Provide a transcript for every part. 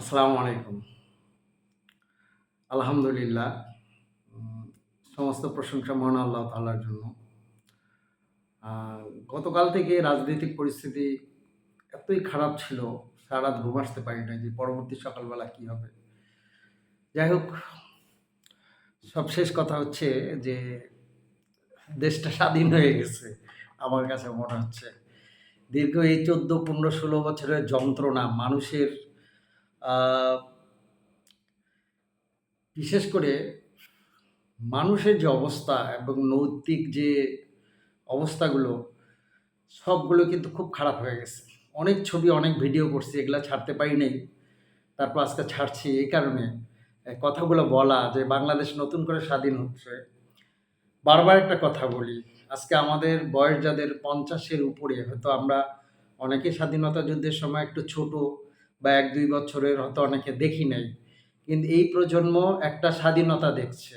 আসসালামু আলাইকুম। আলহামদুলিল্লাহ সমস্ত প্রশংসা মহান আল্লাহ তাআলার জন্য। গতকাল থেকে রাজনৈতিক পরিস্থিতি এতই খারাপ ছিল, সারা ঘুম আসতে পারি না যে পরবর্তী সকালবেলা কি হবে। যাই হোক সবশেষ কথা হচ্ছে যে দেশটা স্বাধীন হয়ে গেছে, আমার কাছে মনে হচ্ছে। দীর্ঘ এই চোদ্দ, পনেরো, ষোলো বছরের যন্ত্রণা মানুষের বিশেষ করে মানুষের যে অবস্থা এবং নৈতিক যে অবস্থাগুলো, সবগুলো কিন্তু খুব খারাপ হয়ে গেছে। অনেক ছবি, অনেক ভিডিও করছি, এগুলো ছাড়তে পারি নাই। তারপর আজকে ছাড়ছি, এই কারণে কথাগুলো বলা যে বাংলাদেশ নতুন করে স্বাধীন হচ্ছে। বারবার একটা কথা বলি, আজকে আমাদের বয়স যাদের পঞ্চাশের উপরে, হয়তো আমরা অনেকে স্বাধীনতা যুদ্ধের সময় একটু ছোট বা এক দুই বছরের হয়তো অনেকে দেখি নাই। কিন্তু এই প্রজন্ম একটা স্বাধীনতা দেখছে।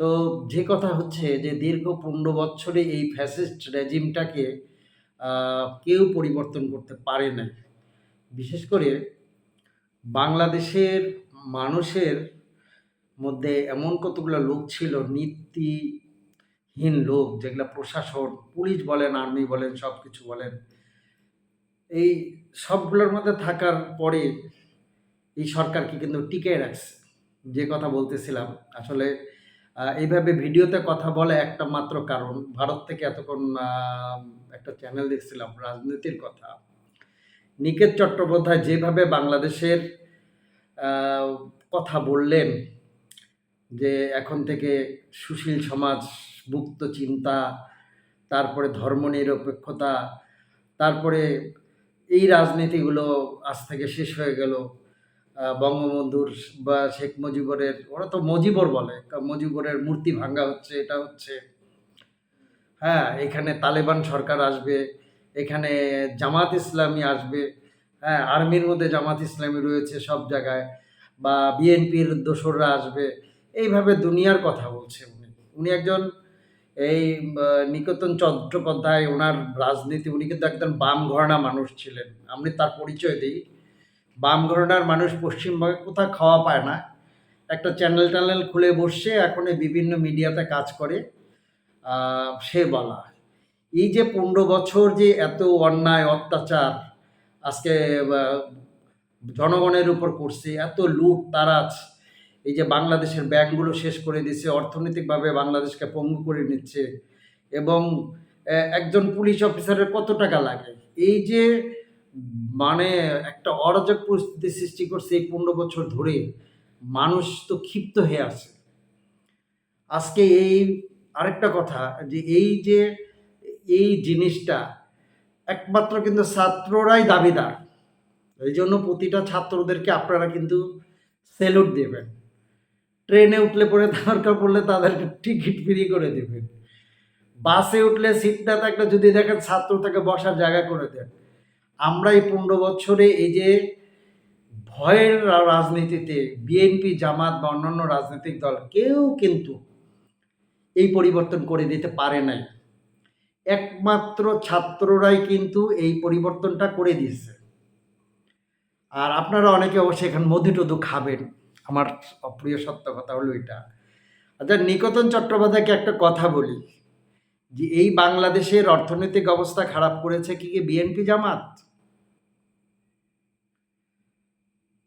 তো যে কথা হচ্ছে যে দীর্ঘ পনেরো বছরে এই ফ্যাসিস্ট রেজিমটাকে কেউ পরিবর্তন করতে পারে নাই। বিশেষ করে বাংলাদেশের মানুষের মধ্যে এমন কতগুলো লোক ছিল, নীতিহীন লোক, যেগুলো প্রশাসন, পুলিশ বলেন, আর্মি বলেন সব কিছু বলেন এই সবগুলোর মধ্যে থাকার পরে এই সরকারকে কিন্তু টিকে রাখছে। যে কথা বলতেছিলাম, আসলে এইভাবে ভিডিওতে কথা বলে একটা মাত্র কারণ। ভারত থেকে এতক্ষণ একটা চ্যানেল দেখছিলাম, রাজনীতির কথা। নিকেত চট্টোপাধ্যায় যেভাবে বাংলাদেশের কথা বললেন, যে এখন থেকে সুশীল সমাজ, মুক্ত চিন্তা, তারপরে ধর্মনিরপেক্ষতা, তারপরে এই রাজনীতিগুলো আজ থেকে শেষ হয়ে গেল। বঙ্গবন্ধুর বা শেখ মুজিবরের, ওরা তো মজিবর বলে মুজিবরের মূর্তি ভাঙ্গা হচ্ছে, এটা হচ্ছে। হ্যাঁ এখানে তালেবান সরকার আসবে, এখানে জামাত ইসলামী আসবে হ্যাঁ আর্মির মধ্যে জামাত ইসলামী রয়েছে সব জায়গায়, বা বিএনপির দোসররা আসবে। এইভাবে দুনিয়ার কথা বলছে উনি। উনি একজন এই নিকেতন চট্টোপাধ্যায় ওনার রাজনীতি, উনি কিন্তু একজন বাম ঘরানা মানুষ ছিলেন। আমি তার পরিচয় দিই। বাম ঘরানার মানুষ পশ্চিমবঙ্গে কোথাও খাওয়া পায় না। একটা চ্যানেল ট্যানেল খুলে বসে এখন বিভিন্ন মিডিয়াতে কাজ করে। সে বলা। এই যে পনেরো বছর যে এত অন্যায়, অত্যাচার, আজকে জনগণের উপর করছে, এত লুট, তারাজ এই যে বাংলাদেশের ব্যাংকগুলো শেষ করে দিচ্ছে অর্থনৈতিকভাবে বাংলাদেশকে পঙ্গু করে নিচ্ছে এবং একজন পুলিশ অফিসারের কত টাকা লাগে? এই যে মানে একটা অরাজক পরিস্থিতি সৃষ্টি করছে এই পনেরো বছর ধরে, মানুষ তো ক্ষিপ্ত হয়ে আছে। আজকে এই আরেকটা কথা, যে এই যে, এই জিনিসটা একমাত্র কিন্তু ছাত্ররাই দাবিদার। এই জন্য প্রতিটা ছাত্রদেরকে আপনারা কিন্তু স্যালুট দেবেন। ট্রেনে উঠলে পরে দরকার পড়লে তাদেরকে টিকিট ফ্রি করে দেবেন। বাসে উঠলে সিট না থাকলে যদি দেখেন ছাত্র তাকে বসার জায়গা করে দেন। আমরা এই পনেরো বছরে এই যে ভয়ের রাজনীতিতে বিএনপি জামাত বা অন্যান্য রাজনৈতিক দল কেউ কিন্তু এই পরিবর্তন করে দিতে পারে নাই। একমাত্র ছাত্ররাই কিন্তু এই পরিবর্তনটা করে দিয়েছে। আর আপনারা অনেকে অবশ্যই এখানে মধু টধু খাবেন। আমার অপ্রিয় সত্য কথা হলো এটা। আচ্ছা নিকতন চট্টোপাধ্যায়কে একটা কথা বলি, যে এই বাংলাদেশের অর্থনৈতিক অবস্থা খারাপ করেছে কি কি বিএনপি জামাত?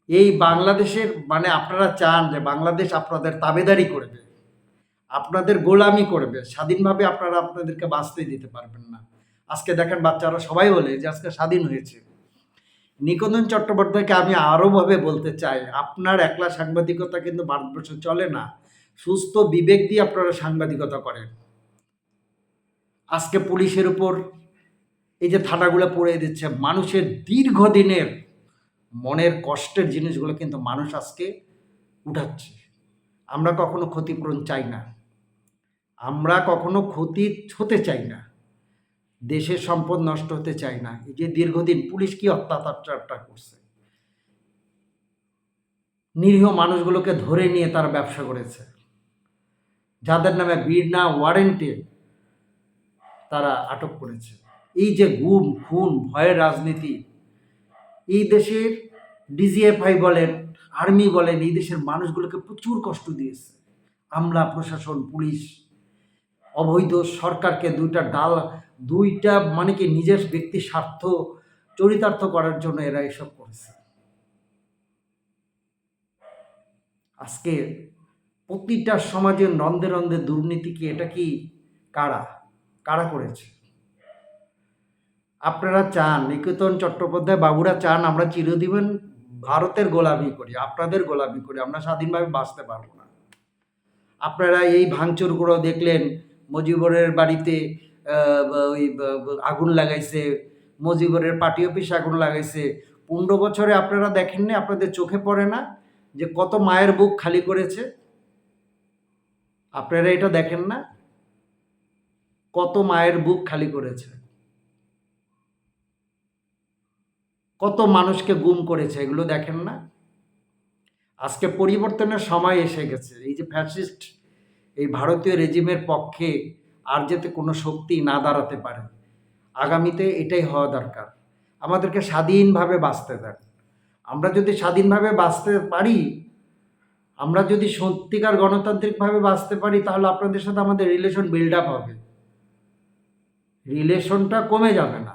এই বাংলাদেশের মানে আপনারা চান যে বাংলাদেশ আপনাদের তাবেদারি করবে, আপনাদের গোলামি করবে, স্বাধীনভাবে আপনারা আপনাদেরকে বাঁচতে দিতে পারবেন না। আজকে দেখেন বাচ্চারা সবাই বলে যে আজকে স্বাধীন হয়েছে। নিকন্দন চট্টোপাধ্যায়কে আমি আরও ভাবে বলতে চাই, আপনার একলা সাংবাদিকতা কিন্তু ভারতবর্ষে চলে না। সুস্থ বিবেক দিয়ে আপনারা সাংবাদিকতা করেন। আজকে পুলিশের উপর এই যে থানাগুলো পড়ে দিচ্ছে, মানুষের দীর্ঘদিনের মনের কষ্টের জিনিসগুলো কিন্তু মানুষ আজকে উঠাচ্ছে। আমরা কখনো ক্ষতিপূরণ চাই না। আমরা কখনো ক্ষতি হতে চাই না। দেশের সম্পদ নষ্ট হতে চাই না। এই যে দীর্ঘদিন পুলিশ কি অত্যাচারটা করছে? নিরীহ মানুষগুলোকে ধরে নিয়ে তারা ব্যবসা করেছে। যাদের নামে বিনা ওয়ারেন্টে তারা আটক করেছে। এই যে গুম, খুন, ভয়ের রাজনীতি, এই দেশের ডিজিএফআই বলেন, আর্মি বলেন, এই দেশের মানুষগুলোকে প্রচুর কষ্ট দিয়েছে। আমলা, প্রশাসন, পুলিশ, অবৈধ সরকারকে দুইটা ডাল দুইটা মানে কি নিজের ব্যক্তি স্বার্থ চরিতার্থ করার জন্য এরা এসব করেছে। আজকে প্রতিটা সমাজে নন্দে নন্দে দুর্নীতি কি, এটা কি কারা? কারা করেছে? আপনারা চান, নিকেতন চট্টোপাধ্যায় বাবুরা চান আমরা চিরদিন ভারতের গোলামি করি, আপনাদের গোলামি করি, আমরা স্বাধীনভাবে বাঁচতে পারব না। আপনারা এই ভাঙচুরগুলো দেখলেন, মজিবরের বাড়িতে ওই আগুন লাগাইছে, মজিবরের পার্টি অফিস আগুন লাগাইছে। পনেরো বছরে আপনারা দেখেননি, আপনাদের চোখে পড়ে না যে কত মায়ের বুক খালি করেছে? আপনারা এটা দেখেন না? কত মায়ের বুক খালি করেছে? কত মানুষকে গুম করেছে, এগুলো দেখেন না? আজকে পরিবর্তনের সময় এসে গেছে। এই যে ফ্যাসিস্ট এই ভারতীয় রেজিমের পক্ষে আর যাতে কোনো শক্তি না দাঁড়াতে পারে। আগামীতে এটাই হওয়া দরকার। আমাদেরকে স্বাধীনভাবে বাঁচতে দেন। আমরা যদি স্বাধীনভাবে বাঁচতে পারি, আমরা যদি সত্যিকার গণতান্ত্রিকভাবে বাঁচতে পারি, তাহলে আপনাদের সাথে আমাদের রিলেশন বিল্ড আপ হবে। রিলেশনটা কমে যাবে না।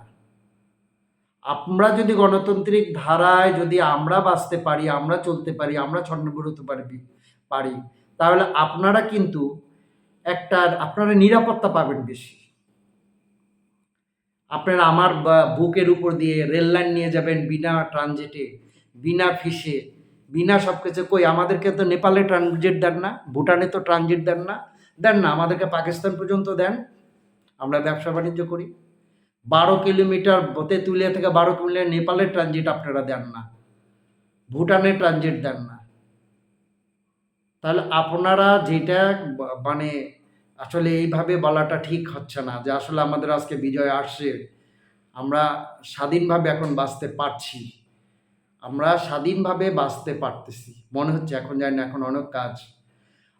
আমরা যদি গণতান্ত্রিক ধারায় যদি আমরা বাঁচতে পারি, আমরা চলতে পারি, আমরা ছন্নবর হতে পারবি পারি, তাহলে আপনারা কিন্তু একটা আপনারা নিরাপত্তা পাবেন বেশি। আপনারা আমার বুকের উপর দিয়ে রেল লাইন নিয়ে যাবেন বিনা ট্রানজিটে বিনা ফিসে, বিনা সব কিছু কই, আমাদেরকে তো নেপালে ট্রানজিট দেন না, ভুটানে তো ট্রানজিট দেন না দেন না, আমাদেরকে পাকিস্তান পর্যন্ত দেন। আমরা ব্যবসা বাণিজ্য করি। বারো কিলোমিটার তেঁতুলিয়া থেকে বারো কিলোমিটার নেপালের ট্রানজিট আপনারা দেন না ভুটানের ট্রানজিট দেন না। তাহলে আপনারা যেটা মানে আসলে এইভাবে বলাটা ঠিক হচ্ছে না যে আসলে আমাদের আজকে বিজয় আসছে। আমরা স্বাধীনভাবে এখন বাঁচতে পারছি। আমরা স্বাধীনভাবে বাঁচতে পারতেছি। মনে হচ্ছে এখন জানি না, এখন অনেক কাজ।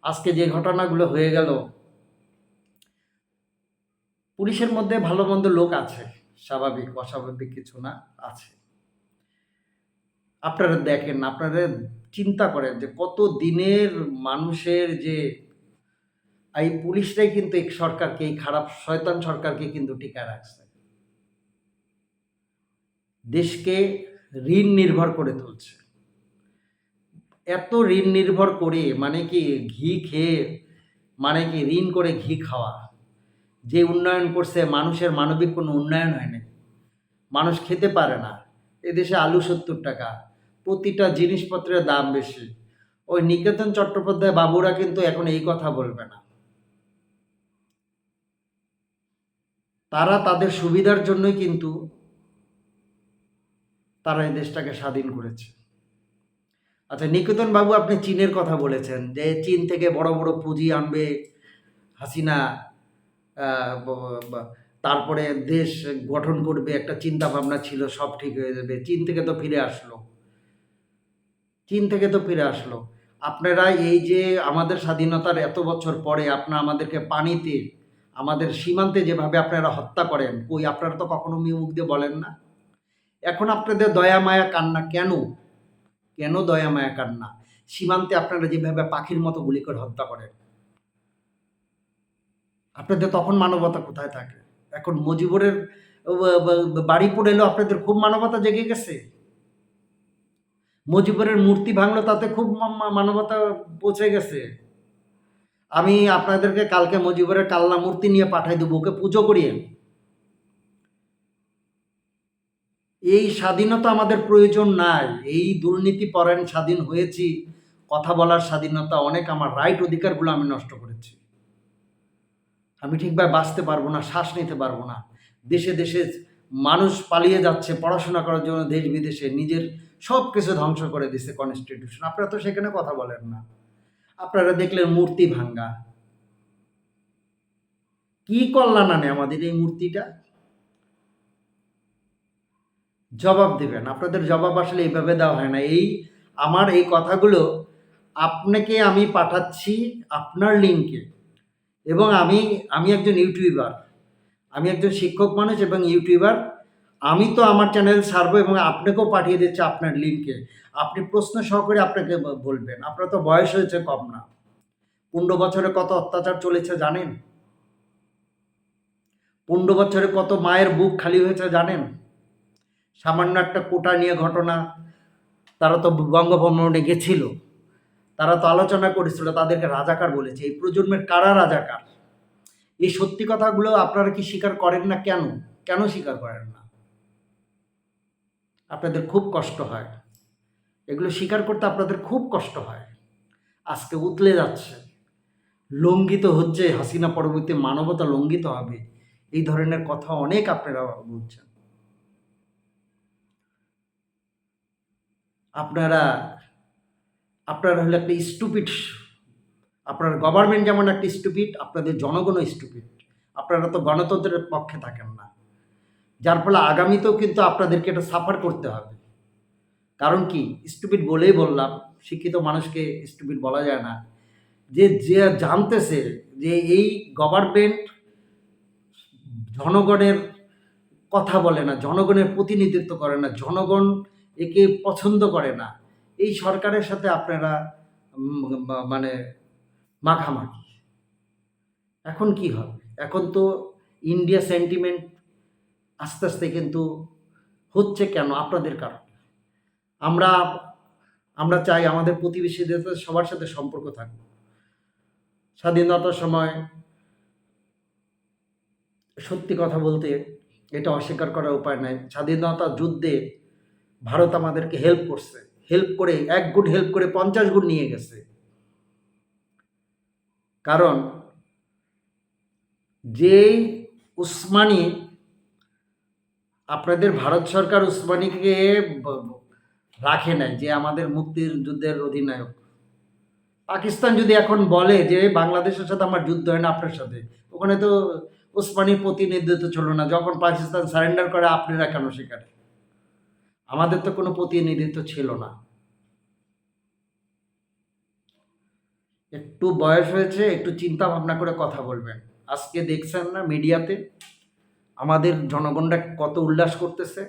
আজকে যে ঘটনাগুলো হয়ে গেল, পুলিশের মধ্যে ভালো মন্দ লোক আছে, স্বাভাবিক, অস্বাভাবিক কিছু না, আছে। আপনারা দেখেন, আপনারা চিন্তা করেন যে কত দিনের মানুষের যে এই পুলিশরাই কিন্তু এই সরকারকে, এই খারাপ শয়তান সরকারকে কিন্তু টিকায় রাখছে। দেশকে ঋণ নির্ভর করে তুলছে। এত ঋণ নির্ভর করে মানে কি ঘি খেয়ে মানে কি ঋণ করে ঘি খাওয়া। যে উন্নয়ন করছে, মানুষের মানবিক কোনো উন্নয়ন হয়নি মানুষ খেতে পারে না। এদেশে আলু সত্তর টাকা, প্রতিটা জিনিসপত্রের দাম বেশি। ওই নিকেতন চট্টোপাধ্যায় বাবুরা কিন্তু এখন এই কথা বলবে না। তারা তাদের সুবিধার জন্যই কিন্তু তারা এই দেশটাকে স্বাধীন করেছে। আচ্ছা নিকেতন বাবু আপনি চীনের কথা বলেছেন যে চীন থেকে বড় বড় পুঁজি আনবে হাসিনা তারপরে দেশ গঠন করবে, একটা চিন্তা ভাবনা ছিল, সব ঠিক হয়ে যাবে। চীন থেকে তো ফিরে আসলো। চীন থেকে তো ফিরে আসলো। আপনারা এই যে আমাদের স্বাধীনতার এত বছর পরে আপনারা আমাদেরকে পানিতে আমাদের সীমান্তে যেভাবে আপনারা হত্যা করেন, কই আপনারা তো কখনো মুখ দিয়ে বলেন না? এখন আপনাদের দয়া, মায়া, কান্না কেন? কেন দয়া, মায়া, কান্না? সীমান্তে আপনারা যেভাবে পাখির মতো গুলি করে হত্যা করেন। আপনাদের তখন মানবতা কোথায় থাকে? এখন মজিবরের বাড়ি পড়ে এলো আপনাদের খুব মানবতা জেগে গেছে? মজিবরের মূর্তি ভাঙলো তাতে খুব মানবতা পৌঁছে গেছে? আমি আপনাদেরকে কালকে মজিবরের কাল্লা মূর্তি নিয়ে পাঠাই দেবো, ওকে পুজো করিয়ে। এই স্বাধীনতা আমাদের প্রয়োজন নাই। এই দুর্নীতি পরায়ণ স্বাধীন হয়েছি। কথা বলার স্বাধীনতা অনেক আমার রাইট অধিকারগুলো আমি নষ্ট করেছি। আমি ঠিকভাবে বাঁচতে পারব না, শ্বাস নিতে পারব না। দেশে দেশে মানুষ পালিয়ে যাচ্ছে, পড়াশোনা করার জন্য দেশ বিদেশে নিজের সব কিছু ধ্বংস করে দিচ্ছে কনস্টিটিউশন আপনারা তো সেখানে কথা বলেন না। আপনারা দেখলেন মূর্তি ভাঙ্গা। কি কল্যাণ আনে আমাদের এই মূর্তিটা? জবাব দেবেন। আপনাদের জবাব আসলে এইভাবে দেওয়া হয় না। এই আমার এই কথাগুলো আপনাকে আমি পাঠাচ্ছি আপনার লিঙ্কে। এবং আমি আমি একজন ইউটিউবার। আমি একজন শিক্ষক মানুষ এবং ইউটিউবার। আমি তো আমার চ্যানেল ছাড়বো এবং আপনাকেও পাঠিয়ে দিচ্ছি আপনার লিঙ্কে আপনি প্রশ্ন সহকারে আপনাকে বলবেন। আপনার তো বয়স হয়েছে কম না। পনেরো বছরে কত অত্যাচার চলেছে জানেন? পনেরো বছরে কত মায়ের বুক খালি হয়েছে জানেন? সামান্য একটা কোটা নিয়ে ঘটনা। তারা তো বঙ্গভবনে গেছিল। তারা তো আলোচনা করেছিল, তাদেরকে রাজাকার বলেছে। এই প্রজন্মের কারা রাজাকার? এই সত্যি কথাগুলো আপনারা কি স্বীকার করেন না কেন? কেন স্বীকার করেন না? আপনাদের খুব কষ্ট হয়। এগুলো স্বীকার করতে আপনাদের খুব কষ্ট হয়। আজকে উতলে যাচ্ছে। লঙ্ঘিত হচ্ছে, হাসিনা পরবর্তী মানবতা লঙ্ঘিত হবে। এই ধরনের কথা অনেক আপনারা বলছেন। আপনারা আপনারা হলো একটা স্টুপিড আপনার গভর্নমেন্ট যেমন একটা স্টুপিড আপনাদের জনগণও স্টুপিড আপনারা তো গণতন্ত্রের পক্ষে থাকেন না। যার ফলে আগামীতেও কিন্তু আপনাদেরকে এটা সাফার করতে হবে। কারণ কি? স্টুপিড বলেই বললাম, শিক্ষিত মানুষকে স্টুপিড বলা যায় না। যে যে জানতেছে যে এই গভর্নমেন্ট জনগণের কথা বলে না, জনগণের প্রতিনিধিত্ব করে না, জনগণ একে পছন্দ করে না, এই সরকারের সাথে আপনারা মানে মাখামাখি। এখন কি হবে? এখন তো ইন্ডিয়া সেন্টিমেন্ট আস্তে আস্তে কিন্তু হচ্ছে কেন? আপনাদের কারণে। আমরা আমরা চাই আমাদের প্রতিবেশীদের সাথে, সবার সাথে সম্পর্ক থাকুক। স্বাধীনতার সময় সত্যি কথা বলতে এটা অস্বীকার করার উপায় নাই। স্বাধীনতা যুদ্ধে ভারত আমাদেরকে হেল্প করছে। হেল্প করে, এক গুণ হেল্প করে পঞ্চাশ গুণ নিয়ে গেছে। কারণ, যেই উসমানী আপনাদের ভারত সরকার উসমানীকে রাখে নাই যে আমাদের মুক্তির যুদ্ধের অধিনায়ক। পাকিস্তান যদি এখন বলে যে বাংলাদেশের সাথে আমার যুদ্ধ হয় না, আপনার সাথে। ওখানে তো উসমানীর প্রতিনিধিত্ব ছিল না। যখন পাকিস্তান সারেন্ডার করে, আপনারা কেন সেখানে? আমাদের তো কোনো প্রতিনিধিত্ব ছিল না। একটু বয়স হয়েছে, একটু চিন্তা ভাবনা করে কথা বলবেন। আজকে দেখছেন না মিডিয়াতে? আমাদের জনগণরা কত উল্লাস করতেছে,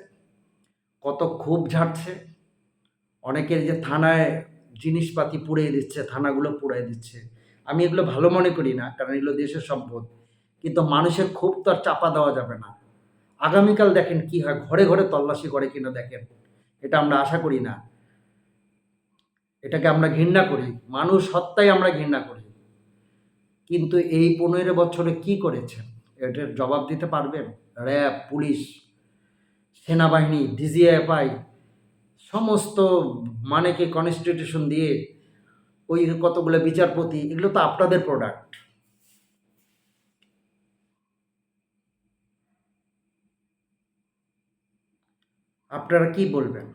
কত ক্ষোভ ঝাড়ছে, অনেকের যে থানায় জিনিসপাতি পুড়িয়ে দিচ্ছে, থানাগুলো পুড়িয়ে দিচ্ছে। আমি এগুলো ভালো মনে করি না, কারণ এগুলো দেশের সম্পদ। কিন্তু মানুষের ক্ষোভ তো আর চাপা দেওয়া যাবে না। আগামীকাল দেখেন কি হয়, ঘরে ঘরে তল্লাশি করে কিনা দেখেন। এটা আমরা আশা করি না। এটাকে আমরা ঘৃণা করি। মানুষ হত্যায় আমরা ঘৃণা করি। কিন্তু এই পনেরো বছরে কি করেছেন? এটার জবাব দিতে পারবেন র্যাব, পুলিশ, সেনাবাহিনী ডিজিএফআই সমস্ত মানেকে কনস্টিটিউশন দিয়ে ওই কতগুলো বিচারপতি, এগুলো তো আপনাদের প্রোডাক্ট আপনারা কি বলবেন?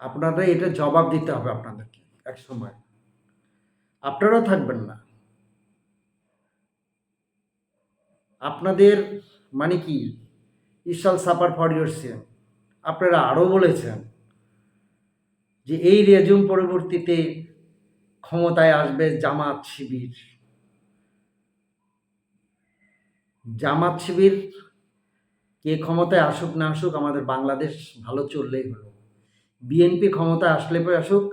আপনারা এটা জবাব দিতে হবে আপনাদেরকে এক সময়। আপনারা থাকবেন না। আপনাদের মানে কি? ইশাল সাপার ফর ইউর সিন আপনারা আরও বলেছেন যে এই রেজুম পরবর্তীতে ক্ষমতায় আসবে জামাত শিবির। জামাত শিবির কে ক্ষমতায় আসুক না আসুক, আমাদের বাংলাদেশ ভালো চললেই হলো। বিএনপি ক্ষমতায় আসলে পরে আসুক,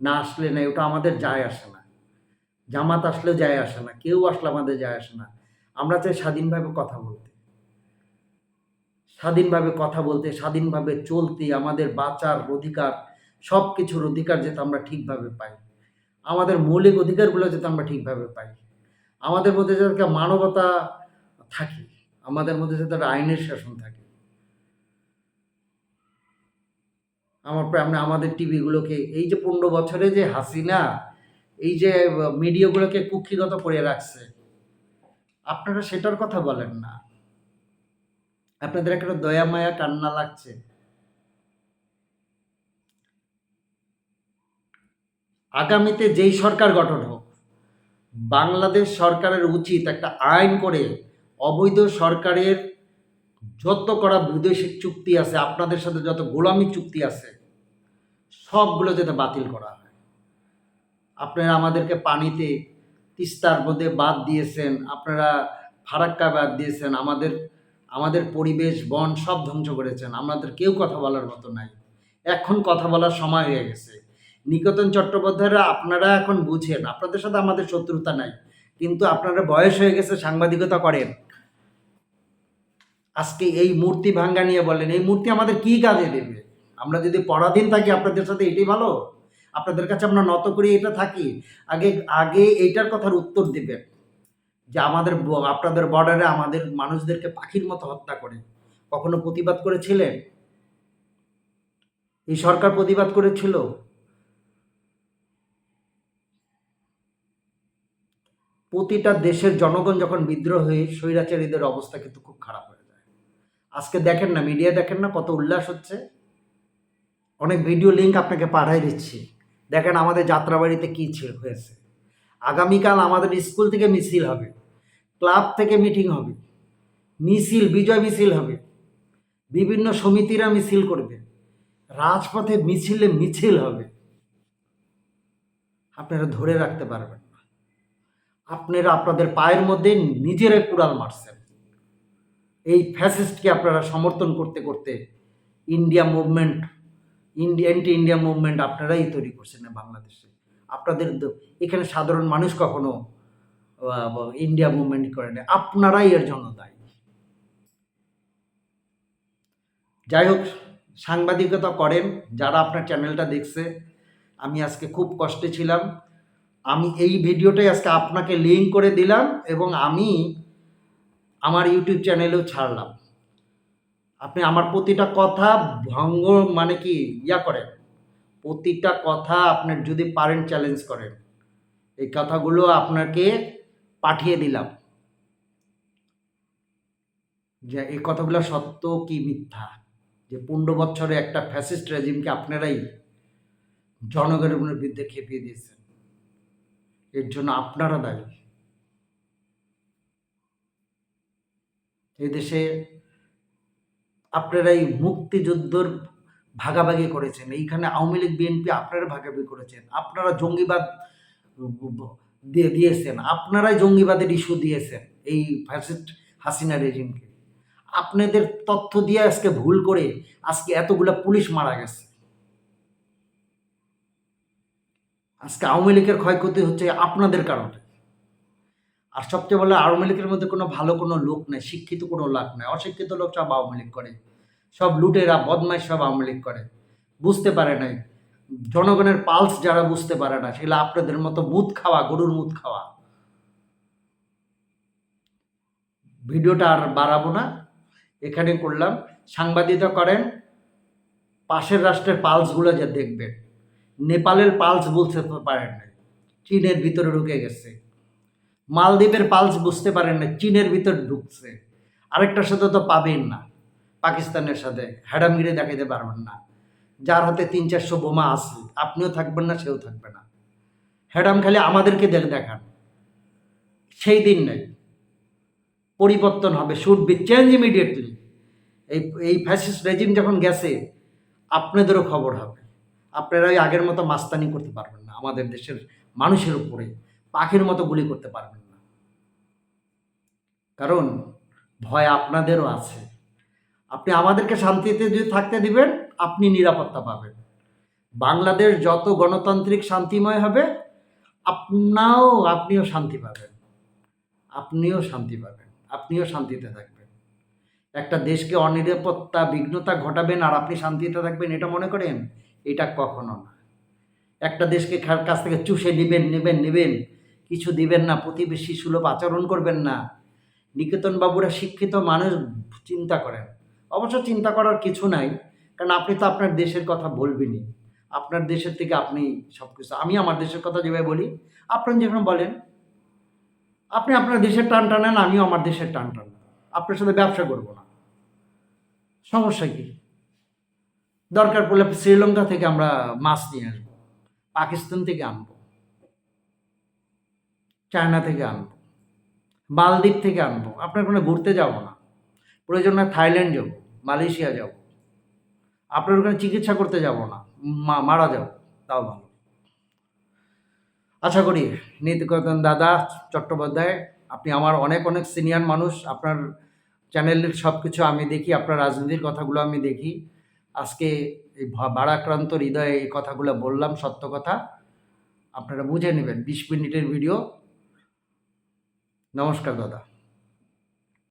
না আসলে না, ওটা আমাদের যায় আসে না। জামাত আসলে যায় আসে না। কেউ আসলে আমাদের যায় আসে না। আমরা চাই স্বাধীনভাবে কথা বলতে। স্বাধীনভাবে কথা বলতে, স্বাধীনভাবে চলতে, আমাদের বাঁচার অধিকার সব কিছুর অধিকার যাতে আমরা ঠিকভাবে পাই। আমাদের মৌলিক অধিকারগুলো যাতে আমরা ঠিকভাবে পাই। আমাদের মধ্যে যাতে মানবতা থাকে, আমাদের মধ্যে যাতে আইনের শাসন থাকে। আমার আমরা আমাদের টিভিগুলোকে, এই যে পনেরো বছরে যে হাসিনা, এই যে মিডিয়াগুলোকে কুক্ষিগত করে রাখছে আপনারা সেটার কথা বলেন না। আপনাদের একটা দয়া, মায়া, কান্না লাগছে। আগামীতে যেই সরকার গঠন হোক, বাংলাদেশ সরকারের উচিত একটা আইন করে অবৈধ সরকারের যত করা বৈদেশিক চুক্তি আছে, আপনাদের সাথে যত গোলামি চুক্তি আছে, সবগুলো যাতে বাতিল করা হয়। আপনারা আমাদেরকে পানিতে তিস্তার মধ্যে বাদ দিয়েছেন, আপনারা ফারাক্কা বাদ দিয়েছেন, আমাদের আমাদের পরিবেশ, বন সব ধ্বংস করেছেন। আমাদের কেউ কথা বলার মতো নাই। এখন কথা বলার সময় হয়ে গেছে। নিকেতন চট্টোপাধ্যায়রা, আপনারা এখন বুঝেন, আপনাদের সাথে আমাদের শত্রুতা নাই। কিন্তু আপনারা বয়স হয়ে গেছে, সাংবাদিকতা করেন। আজকে এই মূর্তি ভাঙ্গা নিয়ে বলেন, এই মূর্তি আমাদের কি কাজে দেবে? আমরা যদি পরাধীন থাকি, আপনাদের সাথে এটাই ভালো? আপনাদের কাছে আমরা নত করি, এটা থাকি। আগে আগে এইটার কথার উত্তর দেবেন। যে আমাদের আপনাদের বর্ডারে আমাদের মানুষদেরকে পাখির মতো হত্যা করে। কখনো প্রতিবাদ করেছিলেন? এই সরকার প্রতিবাদ করেছিল? প্রতিটা দেশের জনগণ যখন বিদ্রোহ স্বৈরাচারীদের অবস্থা কিন্তু খুব খারাপ হয়ে যায়। আজকে দেখেন না মিডিয়া দেখেন না কত উল্লাস হচ্ছে? অনেক ভিডিও লিঙ্ক আপনাকে পাঠাই দিচ্ছি। দেখেন আমাদের যাত্রাবাড়িতে কী ছিল হয়েছে। আগামীকাল আমাদের স্কুল থেকে মিছিল হবে। ক্লাব থেকে মিটিং হবে। মিছিল, বিজয় মিছিল হবে। বিভিন্ন সমিতিরা মিছিল করবে। রাজপথে মিছিলে মিছিল হবে। আপনারা ধরে রাখতে পারবেন না। আপনারা আপনাদের পায়ের মধ্যে নিজেরাই কুড়াল মারছেন। এই ফ্যাসিস্টকে আপনারা সমর্থন করতে করতে India movement India anti India movement আপনারাই তৈরি করছেন বাংলাদেশে। আপনাদের এখানে সাধারণ মানুষ কখনো ইন্ডিয়া মুভমেন্ট করে আপনারাই এর জন্য দায়ী। যাই হোক সাংবাদিকতা করেন, যারা আপনার চ্যানেলটা দেখছে, আমি আজকে খুব কষ্টে ছিলাম। আমি এই ভিডিওটাই আজকে আপনাকে লিঙ্ক করে দিলাম এবং আমি আমার ইউটিউব চ্যানেলেও ছাড়লাম। আপনি আমার প্রতিটা কথা ভঙ্গ মানে কি ইয়া করেন। প্রতিটা কথা আপনার যদি পারেন চ্যালেঞ্জ করেন। এই কথাগুলো আপনাকে পাঠিয়ে দিলাম। যে এই কথাগুলো সত্য কি মিথ্যা? যে পনেরো বছরে একটা ফ্যাসিস্ট রেজিমকে আপনারাই জনগণের বিরুদ্ধে খেপিয়ে দিয়েছেন। এর জন্য আপনারা দায়ী। এই দেশে আপনারাই মুক্তিযুদ্ধর ভাগাভাগি করেছেন। এইখানে আওয়ামী লীগ, বিএনপি আপনারা ভাগাভাগি করেছেন। আপনারা জঙ্গিবাদ দিয়ে দিয়েছেন। আপনারাই জঙ্গিবাদের ইস্যু দিয়েছেন এই ফ্যাসিস্ট হাসিনা রেজিমকে আপনাদের তথ্য দিয়ে আজকে ভুল করে আজকে এতগুলা পুলিশ মারা গেছে। আজকে আওয়ামী লীগের ক্ষয়ক্ষতি হচ্ছে আপনাদের কারণে। আর সবচেয়ে বলে আওয়ামী লীগের মধ্যে কোনো ভালো কোনো লোক নেই, শিক্ষিত কোনো লোক নেই, অশিক্ষিত লোক সব আওয়ামী লীগ করে। সব লুটেরা, বদমাইশ সব আওয়ামী লীগ করে। বুঝতে পারে নাই। জনগণের পালস যারা বুঝতে পারে না, সেগুলো আপনাদের মতো মুদ খাওয়া, গরুর মুদ খাওয়া। ভিডিওটা আর বাড়াবো না। এখানে করলাম। সাংবাদিকতা করেন, পাশের রাষ্ট্রের পালসগুলো যে দেখবেন, নেপালের পালস বলতে পারেন না চীনের ভিতরে ঢুকে গেছে। মালদ্বীপের পালস বুঝতে পারেন না, চীনের ভিতর ঢুকছে। আরেকটার সাথে তো পাবেন না, পাকিস্তানের সাথে। হ্যাডামিরে দেখাইতে পারবেন না। যার হাতে তিন চারশো বোমা আছে, আপনিও থাকবেন না, সেও থাকবে না। হ্যাডাম খালি আমাদেরকে দেখ দেখান। সেই দিন নেই। পরিবর্তন হবে শুড বি চেঞ্জ ইমিডিয়েটলি এই এই ফ্যাসিস্ট রেজিম যখন গেছে, আপনাদেরও খবর হবে। আপনারা ওই আগের মতো মাস্তানি করতে পারবেন না, আমাদের দেশের মানুষের উপরে। পাখির মতো গুলি করতে পারবেন না। কারণ ভয় আপনাদেরও আছে। আপনি আমাদেরকে শান্তিতে যদি থাকতে দিবেন, আপনি নিরাপত্তা পাবেন। বাংলাদেশ যত গণতান্ত্রিক শান্তিময় হবে, আপনাও আপনিও শান্তি পাবেন। আপনিও শান্তি পাবেন। আপনিও শান্তিতে থাকবেন। একটা দেশকে অনিরাপত্তা, বিঘ্নতা ঘটাবেন আর আপনি শান্তিতে থাকবেন, এটা মনে করেন? এটা কখনো না। একটা দেশকে কাছ থেকে চুষে নেবেন নেবেন নেবেন কিছু দিবেন না, প্রতিবেশী সুলভ আচরণ করবেন না। নিকেতন বাবুরা শিক্ষিত মানুষ, চিন্তা করেন। অবশ্য চিন্তা করার কিছু নাই, কারণ আপনি তো আপনার দেশের কথা বলবেনই। আপনার দেশের থেকে আপনি সব কিছু আমি আমার দেশের কথা যেভাবে বলি, আপনার যেখানে বলেন, আপনি আপনার দেশের টান টানেন, আমিও আমার দেশের টান টান আপনার সাথে ব্যবসা করব না। সমস্যা কি? দরকার পড়লে শ্রীলঙ্কা থেকে আমরা মাছ নিয়ে আসব, পাকিস্তান থেকে আনব। চায়না থেকে আনব মালদ্বীপ থেকে আনব, আপনার কোনো ঘুরতে যাব না। প্রয়োজন হয় থাইল্যান্ড যাব, মালয়েশিয়া যাব। আপনার ওখানে চিকিৎসা করতে যাব না মারা যাব, তাও ভালো। আশা করি নীতিকতন দাদা চট্টোপাধ্যায়, আপনি আমার অনেক অনেক সিনিয়র মানুষ, আপনার চ্যানেলের সব কিছু আমি দেখি, আপনার রাজনীতির কথাগুলো আমি দেখি। আজকে এই ভা- ভারাক্রান্ত হৃদয়ে এই কথাগুলো বললাম, সত্য কথা। আপনারা বুঝে নেবেন, বিশ মিনিটের ভিডিও। নমস্কার দাদা